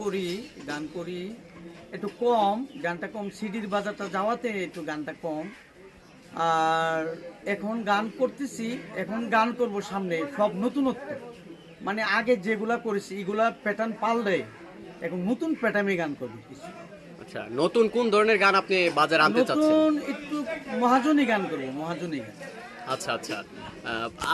করি গান করি একটু কম গানটা কম সিডির বাজারটা যাওয়াতে একটু গানটা কম। আর এখন গান করতেছি এখন গান করব সামনে সব নতুনত্ব। মানে আগে যেগুলা করেছি এগুলা প্যাটার্ন পাল্টে এখন নতুন প্যাটার্নে গান করব কিছু আচ্ছা নতুন কোন ধরনের গান আপনি বাজারে আনতে চাচ্ছেন? নতুন একটু মহাজনী গান করব মহাজনী গান। আচ্ছা আচ্ছা।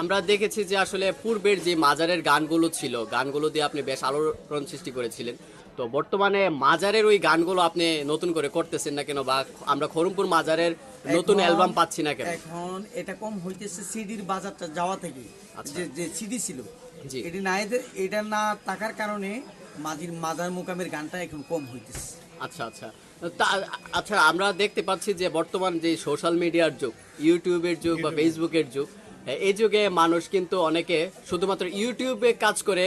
আমরা দেখেছি যে আসলে পূর্বের যে মাজারের গানগুলো ছিল গানগুলো দিয়ে আপনি বেশ আলোড়ন সৃষ্টি করেছিলেন। তো বর্তমানে মাজারের ওই গানগুলো আপনি নতুন করে করতেছেন না কেন? বা আমরা খরমপুর মাজারের নতুন অ্যালবাম পাচ্ছি না কেন? এখন এটা কম হইতেছে সিডির বাজারটা যাওয়া থেকে। আচ্ছা। যে যে সিডি ছিল। এটি না এটা না থাকার কারণে মাঝির মাজার মোকামের গানটা এখন কম হইতেছে। আচ্ছা আচ্ছা। আচ্ছা আমরা দেখতে পাচ্ছি যে বর্তমান যে সোশ্যাল মিডিয়ার যুগ ইউটিউবের যুগ বা ফেসবুকের যুগ এই যুগে মানুষ কিন্তু অনেকে শুধুমাত্র ইউটিউবে কাজ করে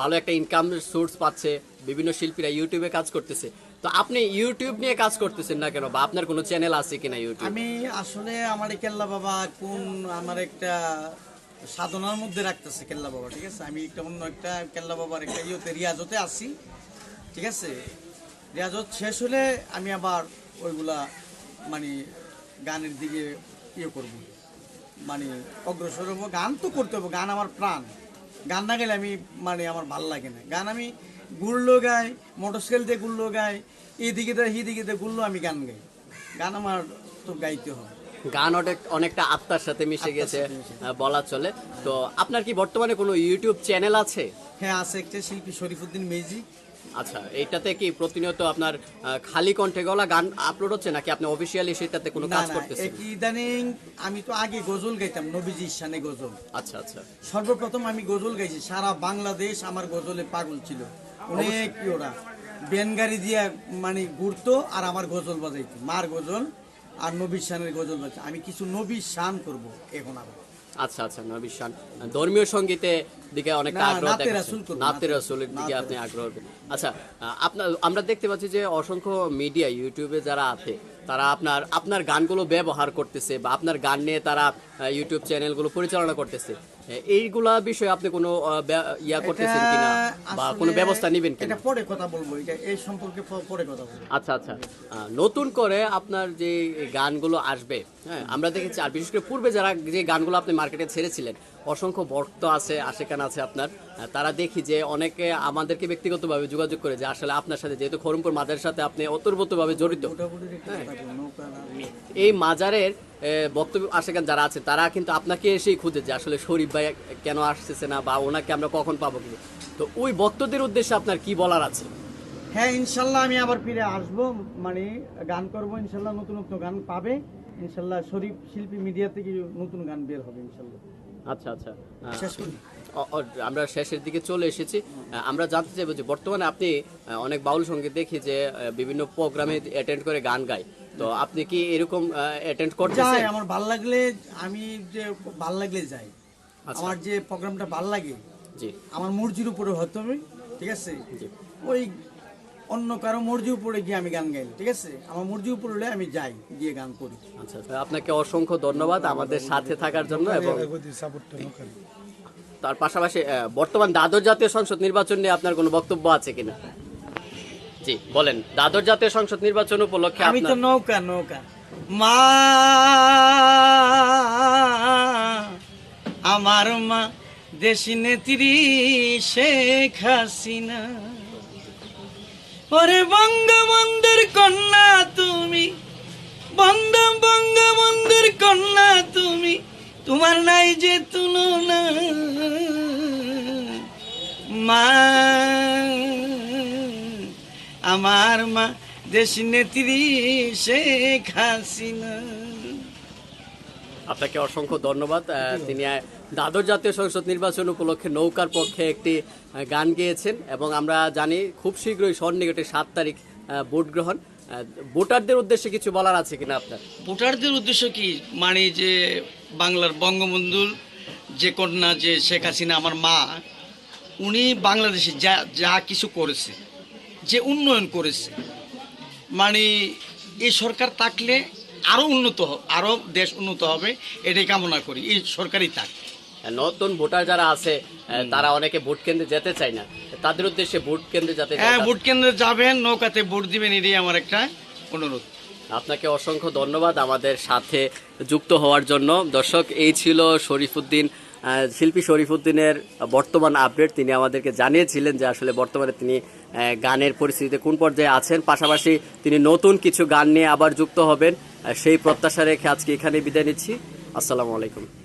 ভালো একটা ইনকাম সোর্স পাচ্ছে বিভিন্ন শিল্পীরা ইউটিউবে কাজ করতেছে। তো আপনি ইউটিউব নিয়ে কাজ করতেছেন না কেন? বা আপনার কোনো চ্যানেল আছে কিনা ইউটিউব? আমি আসলে আমার কেল্লা বাবা কোন আমার একটা সাধনার মধ্যে রাখতেছে কেল্লা বাবা ঠিক আছে? আমি একটা অন্য একটা কেল্লা বাবার একটা ইয়েতে রিয়াজতে আছি ঠিক আছে? রিয়াজত শেষ হলে আমি আবার ওইগুলা মানে গানের দিকে ইয়ে করব। মানে অগ্রসর হব। গান তো করতে হবে গান আমার প্রাণ। গান না গেলে আমি মানে আমার ভালো লাগে না। গান আমি গুড়লো গাই মোটরসাইকেল দিয়ে গুড়লো গাই এদিকে দিয়ে এদিকে দিয়ে গুড়লো আমি গান গাই। গান আমার তো গাইতে হবে গান অনেক অনেকটা আত্মার সাথে মিশে গেছে বলা চলে। তো আপনার কি বর্তমানে কোনো ইউটিউব চ্যানেল আছে? হ্যাঁ আছে একটা শিল্পী শরীফুদ্দিন মেজি। আচ্ছা এইটাতে কি প্রতিনিয়ত আপনার খালি কণ্ঠে গলা গান আপলোড হচ্ছে নাকি আপনি অফিসিয়ালি সেটাতে কোনো কাজ করতেছেন? ইদানিং আমি তো আগে গজল গাইতাম নবীজি শানে গজল। আচ্ছা আচ্ছা। সর্বপ্রথম আমি গজল গাইছি সারা বাংলাদেশ আমার গজলে পাগল ছিল। অনেক ওরা বেনগাড়ি দিয়ে মানে ঘুরতো আর আমার গজল বাজাইতো। মার গজল আর নবী শানের গজল বাজাই আমি কিছু নবী শান করব এখন আবার। আচ্ছা আচ্ছা নবিশান ধর্মীয় সঙ্গীতে দিকে অনেকটা আগ্রহ নাতে রাসূলের দিকে আপনি আগ্রহ আচ্ছা আপনার আমরা দেখতে পাচ্ছি যে অসংখ্য মিডিয়া ইউটিউবে যারা আছে তারা আপনার আপনার গানগুলো ব্যবহার করতেছে বা আপনার গান নিয়ে তারা ইউটিউব চ্যানেলগুলো পরিচালনা করতেছে। এইগুলা বিষয়ে আপনি কোনো ইয়া করতেছেন কিনা বা কোনো ব্যবস্থা নেবেন কিনা? এটা পরে কথা বলব এটা এই সম্পর্কে পরে কথা বলব। আচ্ছা আচ্ছা। নতুন করে আপনার যে গানগুলো আসবে হ্যাঁ আমরা দেখেছি আর বিশেষ করে পূর্বে যারা যে গানগুলো আপনি মার্কেটে ছেড়েছিলেন অসংখ্য ভক্ত আছে আশেকান আছে আপনার। তারা দেখি যে অনেকে আমাদেরকে ব্যক্তিগতভাবে যোগাযোগ করে যে আসলে আপনার সাথে যেহেতু খরমপুর মাজারের সাথে আপনি অতর্বতভাবে জড়িত। না- এই মাজারের এ, বক্তব্য আশেকান যারা আছে তারা কিন্তু আপনাকে এসেই খুঁজে যে আসলে শরীফ ভাই কেন আসতেছে না বা ওনাকে আমরা কখন পাবো কি তো ওই বক্তদের উদ্দেশ্যে আপনার কি বলার আছে? হ্যাঁ ইনশাল্লাহ আমি আবার ফিরে আসব। মানে গান করব ইনশাল্লাহ নতুন নতুন গান পাবে। ইনশাল্লাহ শরীফ শিল্পী মিডিয়া থেকে নতুন গান বের হবে ইনশাল্লাহ। আচ্ছা আচ্ছা। আমরা শেষের দিকে চলে এসেছি। আমরা জানতে চাইব যে বর্তমানে আপনি অনেক বাউল সংগীত দেখি যে বিভিন্ন প্রোগ্রামে অ্যাটেন্ড করে গান গায়। তো আপনি কি এরকম অ্যাটেন্ড করতেছেন? আমার ভালো লাগলে আমি যে ভালো লাগলে যাই। আচ্ছা। আমার যে প্রোগ্রামটা ভালো লাগে জি। আমার মর্জির উপরে হতে হবে ঠিক আছে? ওই অন্য কারও মর্জির উপরে গিয়ে আমি গান গাই ঠিক আছে? আমার মর্জির উপরে হলে আমি যাই গিয়ে গান করি। আচ্ছা আচ্ছা। আপনাকে অসংখ্য ধন্যবাদ আমাদের সাথে থাকার জন্য এবং তার পাশাপাশি বর্তমান দাদর জাতীয় সংসদ নির্বাচন নিয়ে আপনার কোনো বক্তব্য আছে কিনা? জি বলেন দাদর জাতীয় সংসদ নির্বাচন উপলক্ষে আমি তো নৌকা নৌকা। মা আমার মা দেশি নেত্রী শেখ হাসিনা। ওরে বঙ্গবন্ধুর কন্যা তুমি। বঙ্গ বঙ্গবন্ধুর কন্যা তুমি। তোমার নাই যে তুলনা। মা, আমার মা দেশ নেত্রী শেখ হাসিনা। আপনাকে অসংখ্য ধন্যবাদ। তিনি দ্বাদশ জাতীয় সংসদ নির্বাচন উপলক্ষে নৌকার পক্ষে একটি গান গেয়েছেন এবং আমরা জানি খুব শীঘ্রই সন্নিকটে সাত তারিখ ভোট গ্রহণ। ভোটারদের উদ্দেশ্যে কিছু বলার আছে কিনা আপনার? ভোটারদের উদ্দেশ্য কি? মানে যে বাংলার বঙ্গবন্ধুর যে কন্যা, যে শেখ হাসিনা, আমার মা, উনি বাংলাদেশে যা যা কিছু করেছে, যে উন্নয়ন করেছে মানে এই সরকার থাকলে আরও উন্নত আরও দেশ উন্নত হবে এটাই কামনা করি। এই সরকারি তাক নতুন ভোটার যারা আছে তারা অনেকে ভোট কেন্দ্রে যেতে চায় না। তাদের উদ্দেশ্যে ভোট কেন্দ্রে যাতে হ্যাঁ ভোট কেন্দ্রে যাবেন নৌকাতে ভোট দিবেন এটাই আমার একটা অনুরোধ। আপনাকে অসংখ্য ধন্যবাদ আমাদের সাথে যুক্ত হওয়ার জন্য। দর্শক এই ছিল শরীফুদ্দিন আহ, শরীফ উদ্দিনের বর্তমান আপডেট তিনি আমাদেরকে জানিয়েছিলেন যে আসলে বর্তমানে তিনি গানের পরিস্থিতিতে কোন পর্যায়ে আছেন। পাশাপাশি তিনি নতুন কিছু গান নিয়ে আবার যুক্ত হবেন। সেই প্রত্যাশা রেখে আজকে এখানে বিদায় নিচ্ছি। আসসালামু আলাইকুম।